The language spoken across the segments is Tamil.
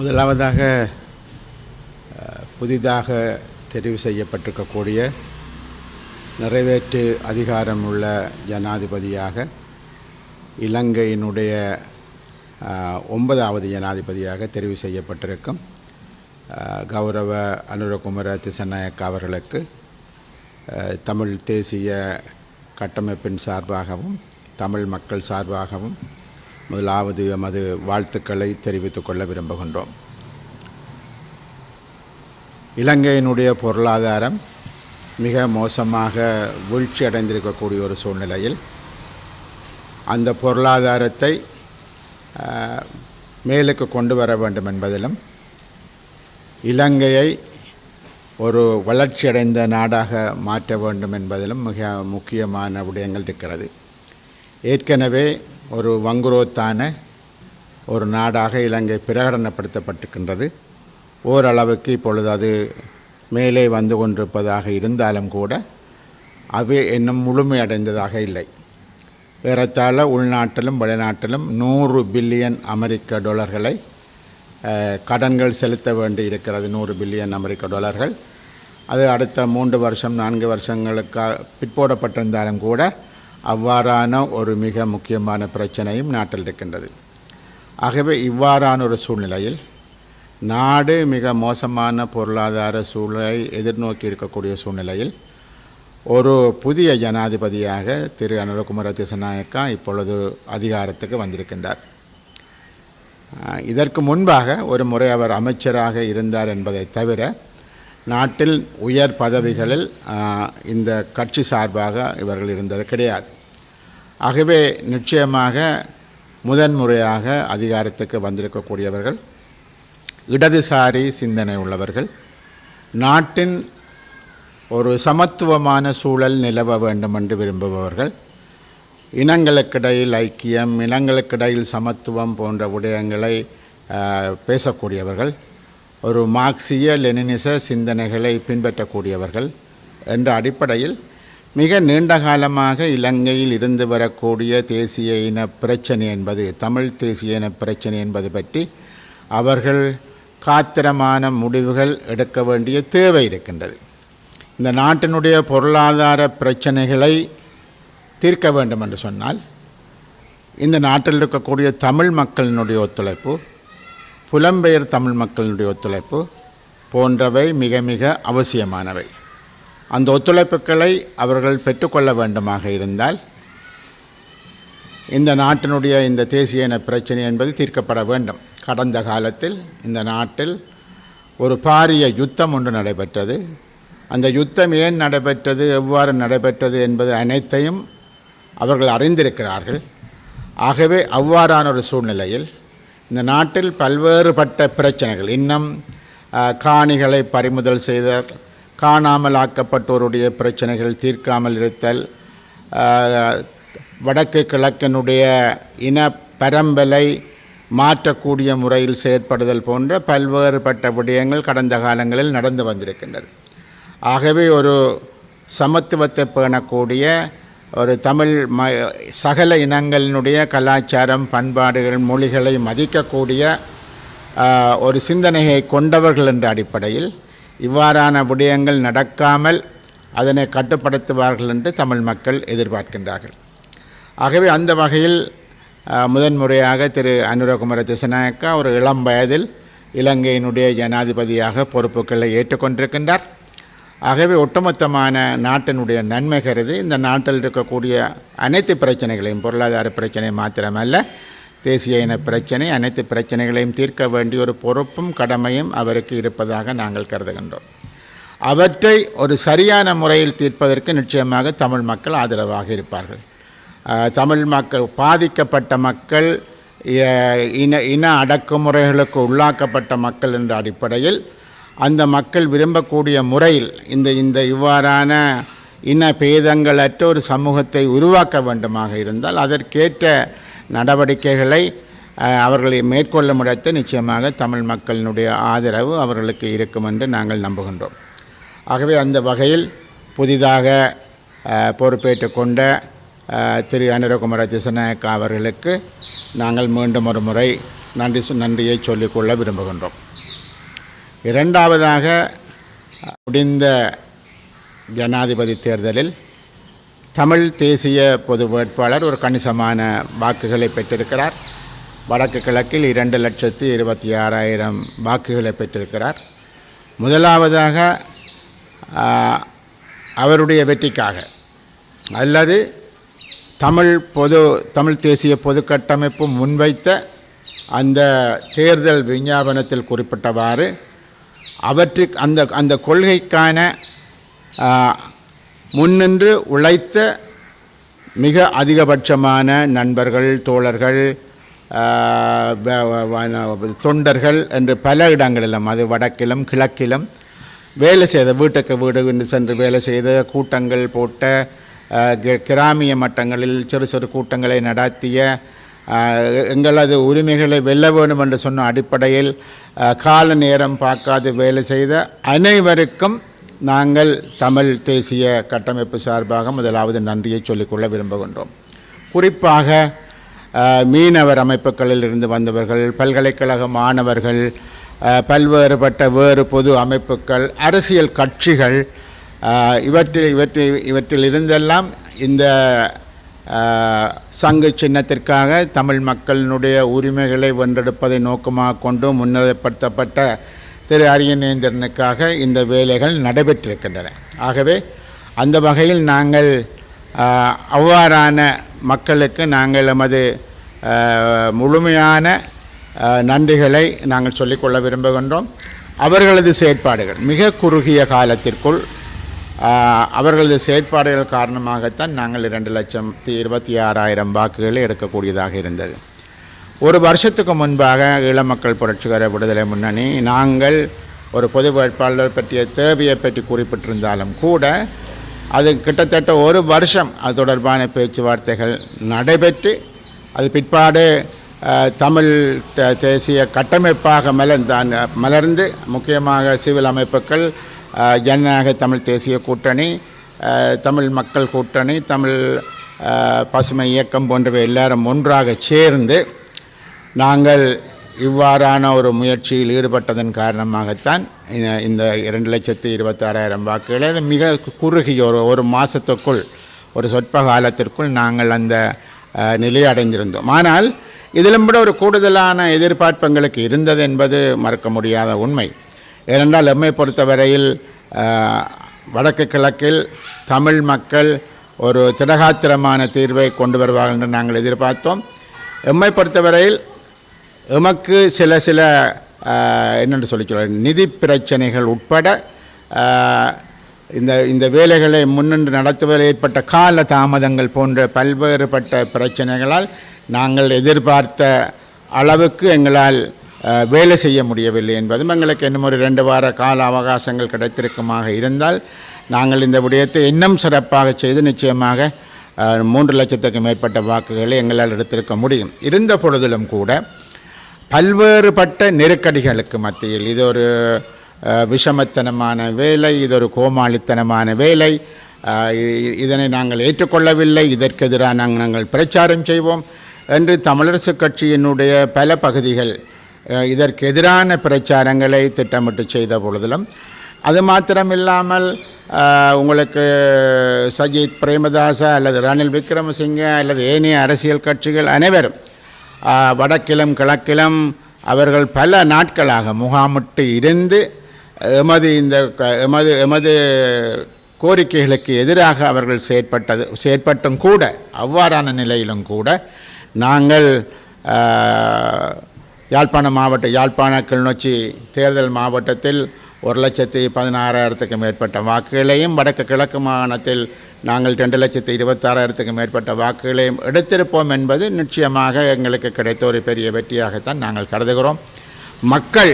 முதலாவதாக புதிதாக தெரிவு செய்யப்பட்டிருக்கக்கூடிய நிறைவேற்று அதிகாரம் உள்ள ஜனாதிபதியாக இலங்கையினுடைய ஒன்பதாவது ஜனாதிபதியாக தெரிவு செய்யப்பட்டிருக்கும் கௌரவ அனுரகுமர திசநாயக்க அவர்களுக்கு தமிழ் தேசிய கட்டமைப்பின் சார்பாகவும் தமிழ் மக்கள் சார்பாகவும் முதலாவது எமது வாழ்த்துக்களை தெரிவித்துக் கொள்ள விரும்புகின்றோம். இலங்கையினுடைய பொருளாதாரம் மிக மோசமாக வீழ்ச்சி அடைந்திருக்கக்கூடிய ஒரு சூழ்நிலையில் அந்த பொருளாதாரத்தை மேலுக்கு கொண்டு வர வேண்டும் என்பதிலும் இலங்கையை ஒரு வளர்ச்சியடைந்த நாடாக மாற்ற வேண்டும் என்பதிலும் மிக முக்கியமான விடயங்கள் இருக்கிறது. ஏற்கனவே ஒரு வங்குரோத்தான ஒரு நாடாக இலங்கை பிரகடனப்படுத்தப்பட்டிருக்கின்றது. ஓரளவுக்கு இப்பொழுது அது மேலே வந்து கொண்டிருப்பதாக இருந்தாலும் கூட அது இன்னும் முழுமையடைந்ததாக இல்லை. ஏறத்தாழ உள்நாட்டிலும் வெளிநாட்டிலும் நூறு பில்லியன் அமெரிக்க டாலர்களை கடன்கள் செலுத்த வேண்டி இருக்கிறது நூறு பில்லியன் அமெரிக்க டாலர்கள். அது அடுத்த மூன்று வருஷம் நான்கு வருஷங்களுக்காக பிற்போடப்பட்டிருந்தாலும் கூட அவ்வாறான ஒரு மிக முக்கியமான பிரச்சனையும் நாட்டில் இருக்கின்றது. ஆகவே இவ்வாறான ஒரு சூழ்நிலையில் நாடு மிக மோசமான பொருளாதார சூழலை எதிர்நோக்கி இருக்கக்கூடிய சூழ்நிலையில் ஒரு புதிய ஜனாதிபதியாக திரு அனுரகுமார திசநாயக்கா இப்பொழுது அதிகாரத்துக்கு வந்திருக்கின்றார். இதற்கு முன்பாக ஒரு முறை அவர் அமைச்சராக இருந்தார் என்பதை தவிர நாட்டில் உயர் பதவிகளில் இந்த கட்சி சார்பாக இவர்கள் இருந்தது கிடையாது. ஆகவே நிச்சயமாக முதன்முறையாக அதிகாரத்துக்கு வந்திருக்கக்கூடியவர்கள் இடதுசாரி சிந்தனை உள்ளவர்கள் நாட்டின் ஒரு சமத்துவமான சூழல் நிலவ வேண்டும் என்று விரும்புபவர்கள் இனங்களுக்கிடையில் ஐக்கியம் இனங்களுக்கிடையில் சமத்துவம் போன்ற விடயங்களை பேசக்கூடியவர்கள் ஒரு மார்க்சிய லெனினிச சிந்தனைகளை பின்பற்றக்கூடியவர்கள் என்ற அடிப்படையில் மிக நீண்ட காலமாக இலங்கையில் இருந்து வரக்கூடிய தேசிய இன பிரச்சனை என்பது தமிழ் தேசிய இன பிரச்சனை என்பது பற்றி அவர்கள் காத்திரமான முடிவுகள் எடுக்க வேண்டிய தேவை இருக்கின்றது. இந்த நாட்டினுடைய பொருளாதார பிரச்சனைகளை தீர்க்க வேண்டும் என்று சொன்னால் இந்த நாட்டில் இருக்கக்கூடிய தமிழ் மக்களினுடைய ஒத்துழைப்பு புலம்பெயர் தமிழ் மக்களினுடைய ஒத்துழைப்பு போன்றவை மிக மிக அவசியமானவை. அந்த ஒத்துழைப்புகளை அவர்கள் பெற்றுக்கொள்ள வேண்டுமாக இருந்தால் இந்த நாட்டினுடைய இந்த தேசிய இன பிரச்சனை என்பது தீர்க்கப்பட வேண்டும். கடந்த காலத்தில் இந்த நாட்டில் ஒரு பாரிய யுத்தம் ஒன்று நடைபெற்றது. அந்த யுத்தம் ஏன் நடைபெற்றது எவ்வாறு நடைபெற்றது என்பது அனைத்தையும் அவர்கள் அறிந்திருக்கிறார்கள். ஆகவே அவ்வாறான ஒரு சூழ்நிலையில் இந்த நாட்டில் பல்வேறுபட்ட பிரச்சனைகள். இன்னும் காணிகளை பறிமுதல் செய்தல் காணாமல் ஆக்கப்பட்டோருடைய பிரச்சனைகள் தீர்க்காமல் இருத்தல் வடக்கு கிழக்கினுடைய இன பரம்பலை மாற்றக்கூடிய முறையில் செயற்படுதல் போன்ற பல்வேறுபட்ட விடயங்கள் கடந்த காலங்களில் நடந்து வந்திருக்கின்றது. ஆகவே ஒரு சமத்துவத்தை பேணக்கூடிய ஒரு தமிழ் ம சகல இனங்களினுடைய கலாச்சாரம் பண்பாடுகள் மொழிகளை மதிக்கக்கூடிய ஒரு சிந்தனையை கொண்டவர்கள் என்ற அடிப்படையில் இவ்வாறான விடயங்கள் நடக்காமல் அதனை கட்டுப்படுத்துவார்கள் என்று தமிழ் மக்கள் எதிர்பார்க்கின்றார்கள். ஆகவே அந்த வகையில் முதன்முறையாக திரு அனுரகுமார திசநாயக்கா ஒரு இளம் வயதில் இலங்கையினுடைய ஜனாதிபதியாக பொறுப்புகளை ஏற்றுக்கொண்டிருக்கின்றார். ஆகவே ஒட்டுமொத்தமான நாட்டினுடைய நன்மை கருதி இந்த நாட்டில் இருக்கக்கூடிய அனைத்து பிரச்சனைகளையும் பொருளாதார பிரச்சனை மாத்திரமல்ல தேசிய இன பிரச்சனை அனைத்து பிரச்சனைகளையும் தீர்க்க வேண்டிய ஒரு பொறுப்பும் கடமையும் அவருக்கு இருப்பதாக நாங்கள் கருதுகின்றோம். அவற்றை ஒரு சரியான முறையில் தீர்ப்பதற்கு நிச்சயமாக தமிழ் மக்கள் ஆதரவாக இருப்பார்கள். தமிழ் மக்கள் பாதிக்கப்பட்ட மக்கள் இன இன அடக்குமுறைகளுக்கு உள்ளாக்கப்பட்ட மக்கள் என்ற அடிப்படையில் அந்த மக்கள் விரும்பக்கூடிய முறையில் இந்த இந்த இவ்வாறான இன பேதங்களற்ற ஒரு சமூகத்தை உருவாக்க வேண்டுமாக இருந்தால் அதற்கேற்ற நடவடிக்கைகளை அவர்களை மேற்கொள்ள முடைத்து நிச்சயமாக தமிழ் மக்களினுடைய ஆதரவு அவர்களுக்கு இருக்கும் என்று நாங்கள் நம்புகின்றோம். ஆகவே அந்த வகையில் புதிதாக பொறுப்பேற்று கொண்ட திரு அனுரகுமார திசநாயக்கா அவர்களுக்கு நாங்கள் மீண்டும் ஒரு முறை நன்றி நன்றியை சொல்லிக்கொள்ள விரும்புகின்றோம். இரண்டாவதாக முடிந்த ஜனாதிபதி தேர்தலில் தமிழ் தேசிய பொது வேட்பாளர் ஒரு கணிசமான வாக்குகளை பெற்றிருக்கிறார். வடக்கு கிழக்கில் இரண்டு லட்சத்தி இருபத்தி ஆறாயிரம் வாக்குகளை பெற்றிருக்கிறார். முதலாவதாக அவருடைய வெற்றிக்காக அல்லது தமிழ் பொது தமிழ் தேசிய பொது கட்டமைப்பு முன்வைத்த அந்த தேர்தல் விஞ்ஞாபனத்தில் குறிப்பிட்டவாறு அவற்றுக்கு அந்த அந்த கொள்கைக்கான முன்னின்று உழைத்த மிக அதிகபட்சமான நண்பர்கள் தோழர்கள் தொண்டர்கள் என்று பல இடங்களிலும் அது வடக்கிலும் கிழக்கிலும் வேலை செய்த வீட்டுக்கு வீடு என்று சென்று வேலை செய்த கூட்டங்கள் போட்ட கிராமிய மட்டங்களில் சிறு சிறு கூட்டங்களை நடத்திய எங்களது உரிமைகளை வெல்ல வேண்டும் என்று சொன்ன அடிப்படையில் கால நேரம் பார்க்காது வேலை செய்த அனைவருக்கும் நாங்கள் தமிழ் தேசிய கட்டமைப்பு சார்பாக முதலாவது நன்றியை சொல்லிக்கொள்ள விரும்புகின்றோம். குறிப்பாக மீனவர் அமைப்புகளில் இருந்து வந்தவர்கள் பல்கலைக்கழக மாணவர்கள் பல்வேறுபட்ட வேறு பொது அமைப்புகள் அரசியல் கட்சிகள் இவற்றில் இவற்றில் இவற்றில் இருந்தெல்லாம் இந்த சங்கு சின்னத்திற்காக தமிழ் மக்களினுடைய உரிமைகளை வென்றெடுப்பதை நோக்கமாக கொண்டு முன்னிலைப்படுத்தப்பட்ட திரு அரியநேந்திரனுக்காக இந்த வேலைகள் நடைபெற்றிருக்கின்றன. ஆகவே அந்த வகையில் நாங்கள் அவ்வாறான மக்களுக்கு நாங்கள் எமது முழுமையான நன்றிகளை நாங்கள் சொல்லிக்கொள்ள விரும்புகின்றோம். அவர்களது செயற்பாடுகள் மிக குறுகிய காலத்திற்குள் அவர்களது செயற்பாடுகள் காரணமாகத்தான் நாங்கள் இரண்டு லட்சத்தி இருபத்தி ஆறாயிரம் வாக்குகளை எடுக்கக்கூடியதாக இருந்தது. ஒரு வருஷத்துக்கு முன்பாக ஈழ மக்கள் புரட்சிகர விடுதலை முன்னணி நாங்கள் ஒரு பொது வேட்பாளர் பற்றிய தேவையை பற்றி குறிப்பிட்டிருந்தாலும் கூட அது கிட்டத்தட்ட ஒரு வருஷம் அது தொடர்பான பேச்சுவார்த்தைகள் நடைபெற்று அது பிற்பாடு தமிழ் தேசிய கட்டமைப்பாக மலர்ந்தான் மலர்ந்து முக்கியமாக சிவில் அமைப்புகள் ஜனநாயக தமிழ் தேசிய கூட்டணி தமிழ் மக்கள் கூட்டணி தமிழ் பசுமை இயக்கம் போன்றவை எல்லாரும் ஒன்றாக சேர்ந்து நாங்கள் இவ்வாறான ஒரு முயற்சியில் ஈடுபட்டதன் காரணமாகத்தான் இந்த- இந்த இரண்டு லட்சத்தி இருபத்தாறாயிரம் வாக்குகளை அது மிக குறுகிய ஒரு ஒரு மாதத்துக்குள் ஒரு சொற்ப காலத்திற்குள் நாங்கள் அந்த நிலையை அடைந்திருந்தோம். ஆனால் இதிலும் கூட ஒரு கூடுதலான எதிர்பார்ப்பு எங்களுக்கு இருந்தது என்பது மறக்க முடியாத உண்மை. ஏனென்றால் எம்மை பொறுத்தவரையில் வடக்கு கிழக்கில் தமிழ் மக்கள் ஒரு திடகாத்திரமான தீர்வை கொண்டு வருவார்கள் என்று நாங்கள் எதிர்பார்த்தோம். எம்மை பொறுத்தவரையில் எமக்கு சில சில என்னென்று சொல்லி சொல்ல நிதி பிரச்சனைகள் உட்பட இந்த இந்த வேலைகளை முன்னின்று நடத்துவதில் ஏற்பட்ட கால தாமதங்கள் போன்ற பல்வேறுபட்ட பிரச்சனைகளால் நாங்கள் எதிர்பார்த்த அளவுக்கு எங்களால் வேலை செய்ய முடியவில்லை என்பதும் எங்களுக்கு இன்னும் ஒரு ரெண்டு வார கால அவகாசங்கள் கிடைத்திருக்குமாக இருந்தால் நாங்கள் இந்த விடயத்தை இன்னும் சிறப்பாக செய்து நிச்சயமாக மூன்று லட்சத்துக்கு மேற்பட்ட வாக்குகளை எங்களால் எடுத்திருக்க முடியும். இருந்த பொழுதிலும் கூட பல்வேறுபட்ட நெருக்கடிகளுக்கு மத்தியில் இது ஒரு விஷமத்தனமான வேலை இது ஒரு கோமாளித்தனமான வேலை. இதனை நாங்கள் ஏற்றுக்கொள்ளவில்லை இதற்கு எதிராக நாங்கள் நாங்கள் பிரச்சாரம் செய்வோம் என்று தமிழரசு கட்சியினுடைய பல பகுதிகள் இதற்கு எதிரான பிரச்சாரங்களை திட்டமிட்டு செய்த பொழுதிலும் அது மாத்திரமில்லாமல் உங்களுக்கு சஜித் பிரேமதாசா அல்லது ரணில் விக்ரமசிங்க அல்லது ஏனைய அரசியல் கட்சிகள் அனைவரும் வடக்கிலும் கிழக்கிலும் அவர்கள் பல நாட்களாக முகாமிட்டு இருந்து எமது இந்த க- எமது எமது கோரிக்கைகளுக்கு எதிராக அவர்கள் செயற்பட்டது செயற்பட்டும் கூட அவ்வாறான நிலையிலும் கூட நாங்கள் யாழ்ப்பாணம் யாழ்ப்பாண மாவட்ட யாழ்ப்பாண கிளிநொச்சி தேர்தல் மாவட்டத்தில் ஒரு லட்சத்தி பதினாறாயிரத்துக்கு மேற்பட்ட வாக்குகளையும் வடக்கு கிழக்கு மாகாணத்தில் நாங்கள் ரெண்டு லட்சத்தி இருபத்தாறாயிரத்துக்கு மேற்பட்ட வாக்குகளையும் எடுத்திருப்போம் என்பது நிச்சயமாக எங்களுக்கு கிடைத்த ஒரு பெரிய வெற்றியாகத்தான் நாங்கள் கருதுகிறோம். மக்கள்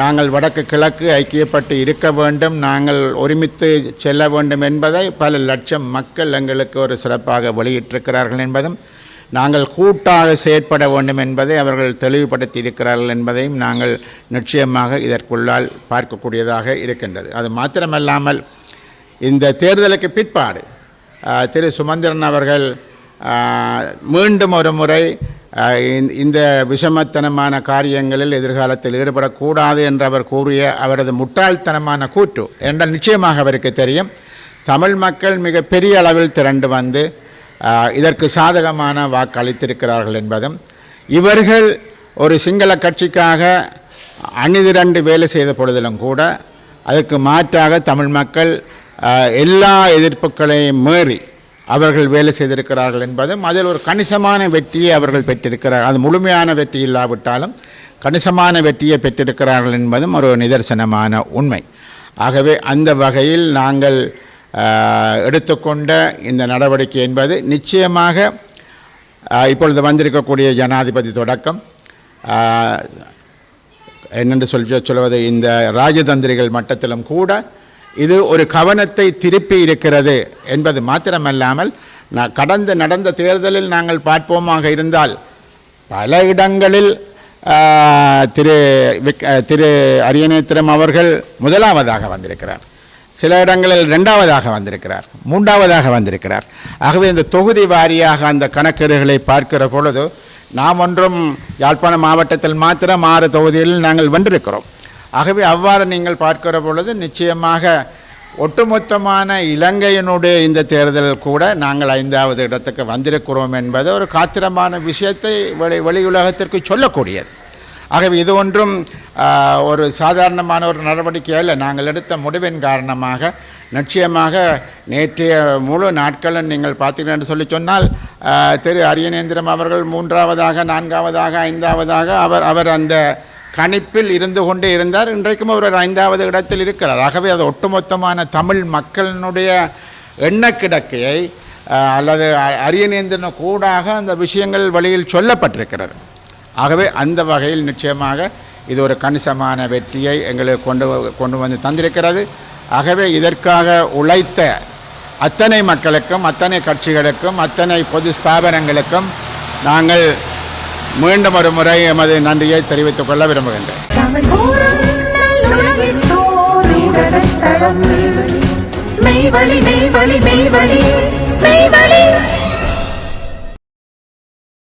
நாங்கள் வடக்கு கிழக்கு ஐக்கியப்பட்டு இருக்க வேண்டும் நாங்கள் ஒருமித்து செல்ல வேண்டும் என்பதை பல லட்சம் மக்கள் எங்களுக்கு ஒரு சிறப்பாக வெளியிட்டிருக்கிறார்கள் என்பதும் நாங்கள் கூட்டாக செயற்பட வேண்டும் என்பதை அவர்கள் தெளிவுபடுத்தி இருக்கிறார்கள் என்பதையும் நாங்கள் நிச்சயமாக இதற்குள்ளால் பார்க்கக்கூடியதாக இருக்கின்றது. அது மாத்திரமல்லாமல் இந்த தேர்தலுக்கு பிற்பாடு திரு சுமந்திரன் அவர்கள் மீண்டும் ஒரு முறை இந்த- விஷமத்தனமான காரியங்களில் எதிர்காலத்தில் ஈடுபடக்கூடாது என்று அவர் கூறிய அவரது முட்டாள்தனமான கூற்று என்றால் நிச்சயமாக அவருக்கு தெரியும். தமிழ் மக்கள் மிக பெரிய அளவில் திரண்டு வந்து இதற்கு சாதகமான வாக்களித்திருக்கிறார்கள் என்பதும் இவர்கள் ஒரு சிங்கள கட்சிக்காக அணிதிரண்டு வேலை செய்த பொழுதிலும் கூட அதற்கு மாற்றாக தமிழ் மக்கள் எல்லா எதிர்ப்புகளையும் மீறி அவர்கள் வேலை செய்திருக்கிறார்கள் என்பதும் அதில் ஒரு கணிசமான வெற்றியை அவர்கள் பெற்றிருக்கிறார்கள். அது முழுமையான வெற்றி இல்லாவிட்டாலும் கணிசமான வெற்றியை பெற்றிருக்கிறார்கள் என்பதும் ஒரு நிதர்சனமான உண்மை. ஆகவே அந்த வகையில் நாங்கள் எடுத்துக்கொண்ட இந்த நடவடிக்கை என்பது நிச்சயமாக இப்பொழுது வந்திருக்கக்கூடிய ஜனாதிபதி தொடக்கம். என்னென்று சொல் சொல்வது இந்த ராஜதந்திரிகள் மட்டத்திலும் கூட இது ஒரு கவனத்தை திருப்பி இருக்கிறது என்பது மாத்திரமல்லாமல் நான் கடந்த நடந்த தேர்தலில் நாங்கள் பார்ப்போமாக இருந்தால் பல இடங்களில் திரு விக்- திரு அரியநேத்திரம் அவர்கள் முதலாவதாக வந்திருக்கிறார். சில இடங்களில் ரெண்டாவதாக வந்திருக்கிறார் மூன்றாவதாக வந்திருக்கிறார். ஆகவே இந்த தொகுதி வாரியாக அந்த கணக்கீடுகளை பார்க்கிற பொழுது நாம் ஒன்றும் யாழ்ப்பாண மாவட்டத்தில் மாத்திரம் ஆறு தொகுதிகளில் நாங்கள் வென்றிருக்கிறோம். ஆகவே அவ்வாறு நீங்கள் பார்க்கிற பொழுது நிச்சயமாக ஒட்டுமொத்தமான இலங்கையினுடைய இந்த தேர்தல் கூட நாங்கள் ஐந்தாவது இடத்துக்கு வந்திருக்கிறோம் என்பது ஒரு காத்திரமான விஷயத்தை வெளி வெளியுலகத்திற்கு சொல்லக்கூடியது. ஆகவே இது ஒன்றும் ஒரு சாதாரணமான ஒரு நடவடிக்கை அல்ல. நாங்கள் எடுத்த முடிவின் காரணமாக நிச்சயமாக நேற்றைய முழு நாட்களும் நீங்கள் பார்த்தீர்கள் என்று சொல்லி சொன்னால் திரு அரியநேந்திரம் அவர்கள் மூன்றாவதாக நான்காவதாக ஐந்தாவதாக அவர் அவர் அந்த கணிப்பில் இருந்து கொண்டே இருந்தார். இன்றைக்கும் அவர் ஐந்தாவது இடத்தில் இருக்கிறார். ஆகவே அது ஒட்டுமொத்தமான தமிழ் மக்களினுடைய எண்ணக்கிடக்கையை அல்லது அ- அரியநேந்திரன் கூடாக அந்த விஷயங்கள் வழியில் சொல்லப்பட்டிருக்கிறது. ஆகவே அந்த வகையில் நிச்சயமாக இது ஒரு கணிசமான வெற்றியை எங்களுக்கு கொண்டு கொண்டு வந்து தந்திருக்கிறது. ஆகவே இதற்காக உழைத்த அத்தனை மக்களுக்கும் அத்தனை கட்சிகளுக்கும் அத்தனை பொது ஸ்தாபனங்களுக்கும் நாங்கள் மீண்டும் ஒரு முறை எமது நன்றியை தெரிவித்துக் கொள்ள விரும்புகின்றேன். மெய்வழி மெய்வழி மெய்வழி மெய்வழி.